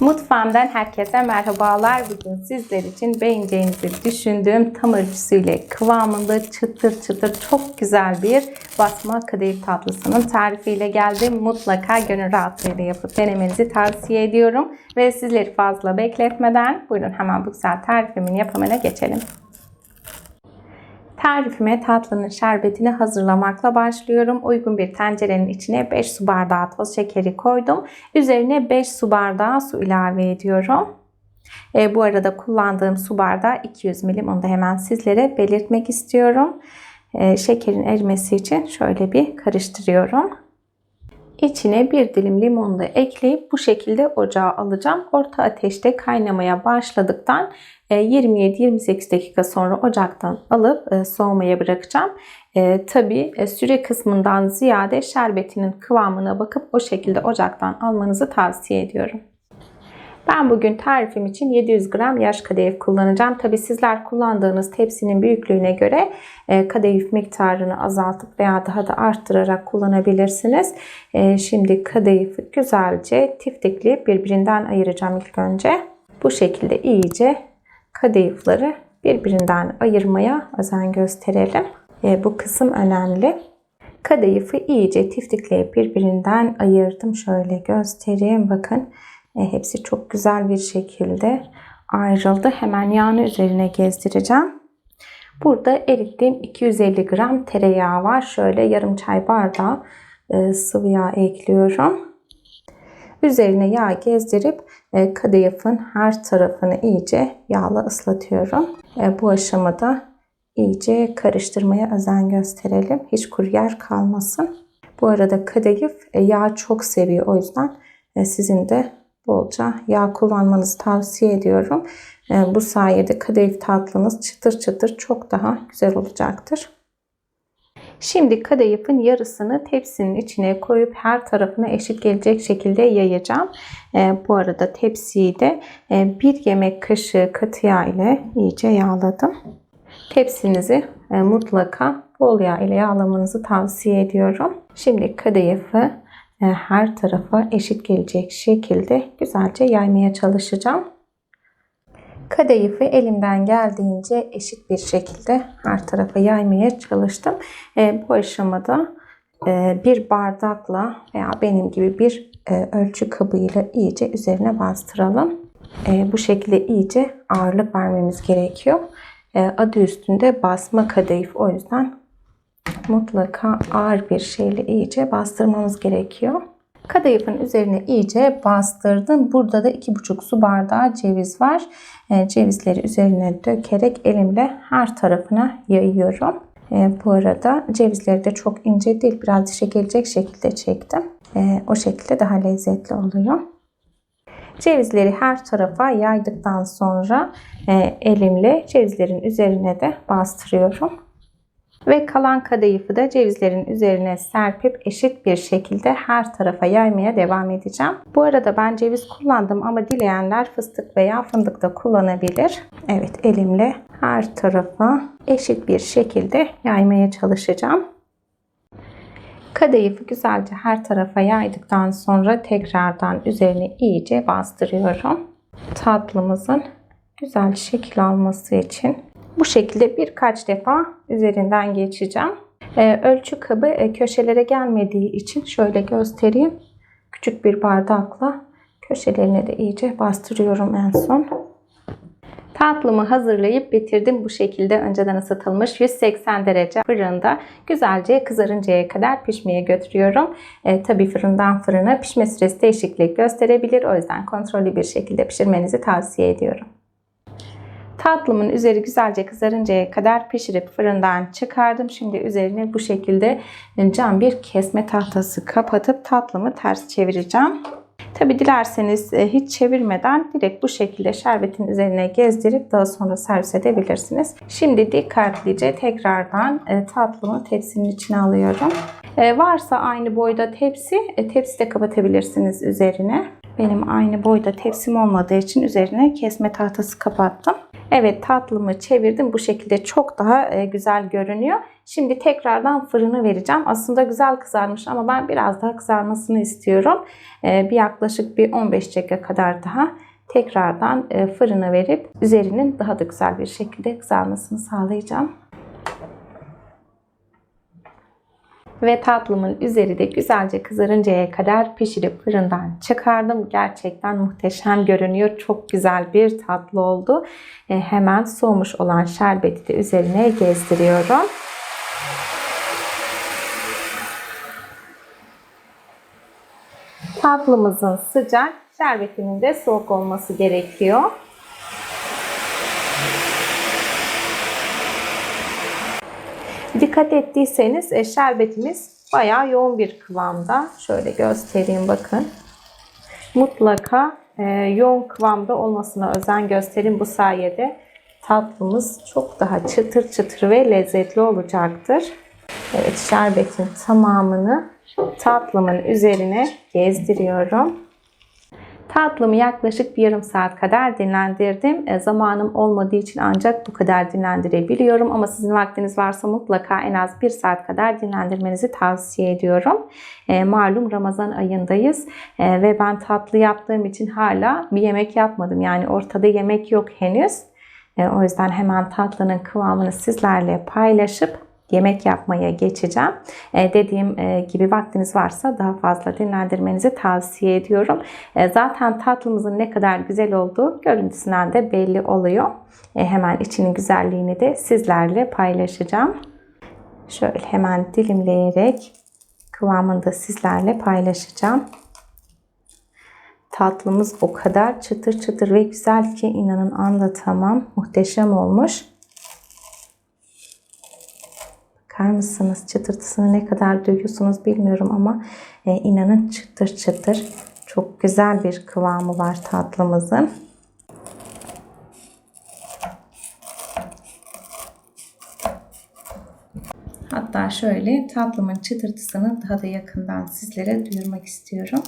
Mutfağımdan herkese merhabalar. Bugün sizler için beğeneceğinizi düşündüğüm tam ölçüsüyle kıvamında çıtır çıtır çok güzel bir basma kadayıf tatlısının tarifiyle geldim. Mutlaka gönül rahatlığıyla yapıp denemenizi tavsiye ediyorum. Ve sizleri fazla bekletmeden buyurun hemen bu güzel tarifimin yapımına geçelim. Tarifime tatlının şerbetini hazırlamakla başlıyorum. Uygun bir tencerenin içine 5 su bardağı toz şekeri koydum. Üzerine 5 su bardağı su ilave ediyorum. E, bu arada kullandığım su bardağı 200 milim. Onu da hemen sizlere belirtmek istiyorum. E, şekerin erimesi için şöyle bir karıştırıyorum. İçine bir dilim limonu da ekleyip bu şekilde ocağa alacağım. Orta ateşte kaynamaya başladıktan 27-28 dakika sonra ocaktan alıp e, soğumaya bırakacağım. E, Tabi süre kısmından ziyade şerbetinin kıvamına bakıp o şekilde ocaktan almanızı tavsiye ediyorum. Ben bugün tarifim için 700 gram yaş kadayıf kullanacağım. Tabi sizler kullandığınız tepsinin büyüklüğüne göre e, kadayıf miktarını azaltıp veya daha da arttırarak kullanabilirsiniz. E, şimdi kadayıfı güzelce tiftikleyip birbirinden ayıracağım ilk önce. Bu şekilde iyice kadayıfları birbirinden ayırmaya özen gösterelim. E, bu kısım önemli. Kadayıfı iyice tiftikleyip birbirinden ayırdım. Şöyle göstereyim. Bakın e, hepsi çok güzel bir şekilde ayrıldı. Hemen yağını üzerine gezdireceğim. Burada erittiğim 250 gram tereyağı var. Şöyle yarım çay bardağı e, sıvı yağ ekliyorum. Üzerine yağ gezdirip e, kadayıfın her tarafını iyice yağla ıslatıyorum. E, bu aşamada iyice karıştırmaya özen gösterelim. Hiç kuru yer kalmasın. Bu arada kadayıf e, yağ çok seviyor. O yüzden sizin de bolca yağ kullanmanızı tavsiye ediyorum. Bu sayede kadayıf tatlınız çıtır çıtır çok daha güzel olacaktır. Şimdi kadayıfın yarısını tepsinin içine koyup her tarafına eşit gelecek şekilde yayacağım. E, bu arada tepsiyi de e, bir yemek kaşığı katı yağ ile iyice yağladım. Tepsinizi e, mutlaka bol yağ ile yağlamanızı tavsiye ediyorum. Şimdi kadayıfı her tarafa eşit gelecek şekilde güzelce yaymaya çalışacağım. Kadayıfı elimden geldiğince eşit bir şekilde her tarafa yaymaya çalıştım. E, bu aşamada e, bir bardakla veya benim gibi bir e, ölçü kabıyla iyice üzerine bastıralım. E, bu şekilde iyice ağırlık vermemiz gerekiyor. Adı üstünde basma kadayıf. O yüzden mutlaka ağır bir şeyle iyice bastırmamız gerekiyor. Kadayıfın üzerine iyice bastırdım. Burada da 2,5 su bardağı ceviz var. E, cevizleri üzerine dökerek elimle her tarafına yayıyorum. E, bu arada cevizleri de çok ince değil biraz dişe gelecek şekilde çektim. E, o şekilde daha lezzetli oluyor. Cevizleri her tarafa yaydıktan sonra elimle cevizlerin üzerine de bastırıyorum. Ve kalan kadayıfı da cevizlerin üzerine serpip eşit bir şekilde her tarafa yaymaya devam edeceğim. Bu arada ben ceviz kullandım ama dileyenler fıstık veya fındık da kullanabilir. Evet elimle her tarafa eşit bir şekilde yaymaya çalışacağım. Kadayıfı güzelce her tarafa yaydıktan sonra tekrardan üzerine iyice bastırıyorum. Tatlımızın güzel şekil alması için bu şekilde birkaç defa üzerinden geçeceğim. Ee, ölçü kabı e, köşelere gelmediği için şöyle göstereyim. Küçük bir bardakla köşelerine de iyice bastırıyorum en son. Tatlımı hazırlayıp bitirdim. Bu şekilde önceden ısıtılmış 180 derece fırında güzelce kızarıncaya kadar pişmeye götürüyorum. E, Tabi fırından fırına pişme süresi değişiklik gösterebilir. O yüzden kontrollü bir şekilde pişirmenizi tavsiye ediyorum. Tatlımın üzeri güzelce kızarıncaya kadar pişirip fırından çıkardım. Şimdi üzerine bu şekilde cam bir kesme tahtası kapatıp tatlımı ters çevireceğim. Tabi dilerseniz e, hiç çevirmeden direkt bu şekilde şerbetin üzerine gezdirip daha sonra servis edebilirsiniz. Şimdi dikkatlice tekrardan e, tatlımı tepsinin içine alıyorum. E, varsa aynı boyda tepsi, tepsi de kapatabilirsiniz üzerine. Benim aynı boyda tepsim olmadığı için üzerine kesme tahtası kapattım. Evet tatlımı çevirdim. Bu şekilde çok daha e, güzel görünüyor. Şimdi tekrardan fırını vereceğim. Aslında güzel kızarmış ama ben biraz daha kızarmasını istiyorum. Ee, bir yaklaşık bir 15 dakika kadar daha tekrardan e, fırına verip üzerinin daha da güzel bir şekilde kızarmasını sağlayacağım. Ve tatlımın üzeri de güzelce kızarıncaya kadar pişirip fırından çıkardım. Gerçekten muhteşem görünüyor. Çok güzel bir tatlı oldu. E, hemen soğumuş olan şerbeti de üzerine gezdiriyorum. Tatlımızın sıcak, şerbetinin de soğuk olması gerekiyor. Dikkat ettiyseniz e, şerbetimiz bayağı yoğun bir kıvamda. Şöyle göstereyim bakın. Mutlaka e, yoğun kıvamda olmasına özen gösterin. Bu sayede tatlımız çok daha çıtır çıtır ve lezzetli olacaktır. Evet şerbetin tamamını tatlımın üzerine gezdiriyorum. Tatlımı yaklaşık bir yarım saat kadar dinlendirdim. E, zamanım olmadığı için ancak bu kadar dinlendirebiliyorum. Ama sizin vaktiniz varsa mutlaka en az bir saat kadar dinlendirmenizi tavsiye ediyorum. E, malum Ramazan ayındayız e, ve ben tatlı yaptığım için hala bir yemek yapmadım. Yani ortada yemek yok henüz. E, o yüzden hemen tatlının kıvamını sizlerle paylaşıp yemek yapmaya geçeceğim. E, dediğim e, gibi vaktiniz varsa daha fazla dinlendirmenizi tavsiye ediyorum. E, zaten tatlımızın ne kadar güzel olduğu görüntüsünden de belli oluyor. E, hemen içinin güzelliğini de sizlerle paylaşacağım. Şöyle hemen dilimleyerek kıvamını da sizlerle paylaşacağım. Tatlımız o kadar çıtır çıtır ve güzel ki inanın anlatamam. Muhteşem olmuş. Bakar mısınız çıtırtısını ne kadar duyuyorsunuz bilmiyorum ama e, inanın çıtır çıtır çok güzel bir kıvamı var tatlımızın. Hatta şöyle tatlımın çıtırtısını daha da yakından sizlere duyurmak istiyorum.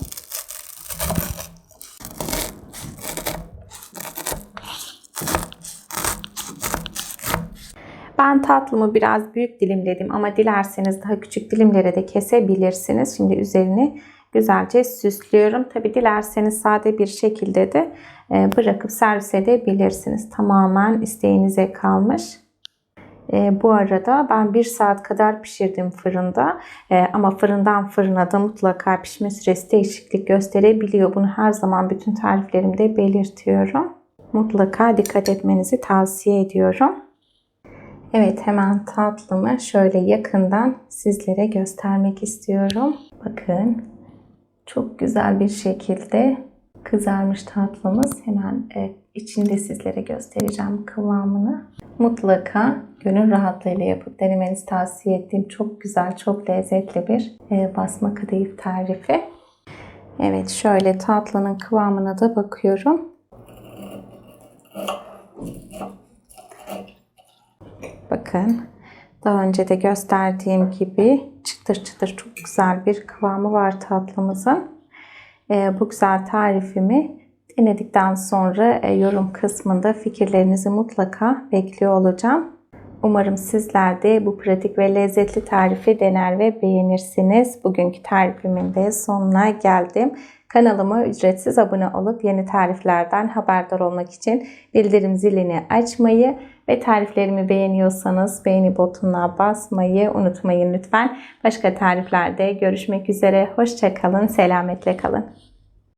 Ben tatlımı biraz büyük dilimledim ama dilerseniz daha küçük dilimlere de kesebilirsiniz. Şimdi üzerini güzelce süslüyorum. Tabi dilerseniz sade bir şekilde de e, bırakıp servis edebilirsiniz. Tamamen isteğinize kalmış. E, bu arada ben bir saat kadar pişirdim fırında. E, ama fırından fırına da mutlaka pişme süresi değişiklik gösterebiliyor. Bunu her zaman bütün tariflerimde belirtiyorum. Mutlaka dikkat etmenizi tavsiye ediyorum. Evet hemen tatlımı şöyle yakından sizlere göstermek istiyorum. Bakın çok güzel bir şekilde kızarmış tatlımız. Hemen e, içinde sizlere göstereceğim kıvamını. Mutlaka gönül rahatlığıyla yapıp denemenizi tavsiye ettiğim çok güzel, çok lezzetli bir e, basma kadayıf tarifi. Evet şöyle tatlının kıvamına da bakıyorum. Bakın daha önce de gösterdiğim gibi çıtır çıtır çok güzel bir kıvamı var tatlımızın. Ee, bu güzel tarifimi denedikten sonra e, yorum kısmında fikirlerinizi mutlaka bekliyor olacağım. Umarım sizler de bu pratik ve lezzetli tarifi dener ve beğenirsiniz. Bugünkü tarifimin de sonuna geldim. Kanalıma ücretsiz abone olup yeni tariflerden haberdar olmak için bildirim zilini açmayı ve tariflerimi beğeniyorsanız beğeni butonuna basmayı unutmayın lütfen. Başka tariflerde görüşmek üzere. Hoşçakalın, selametle kalın.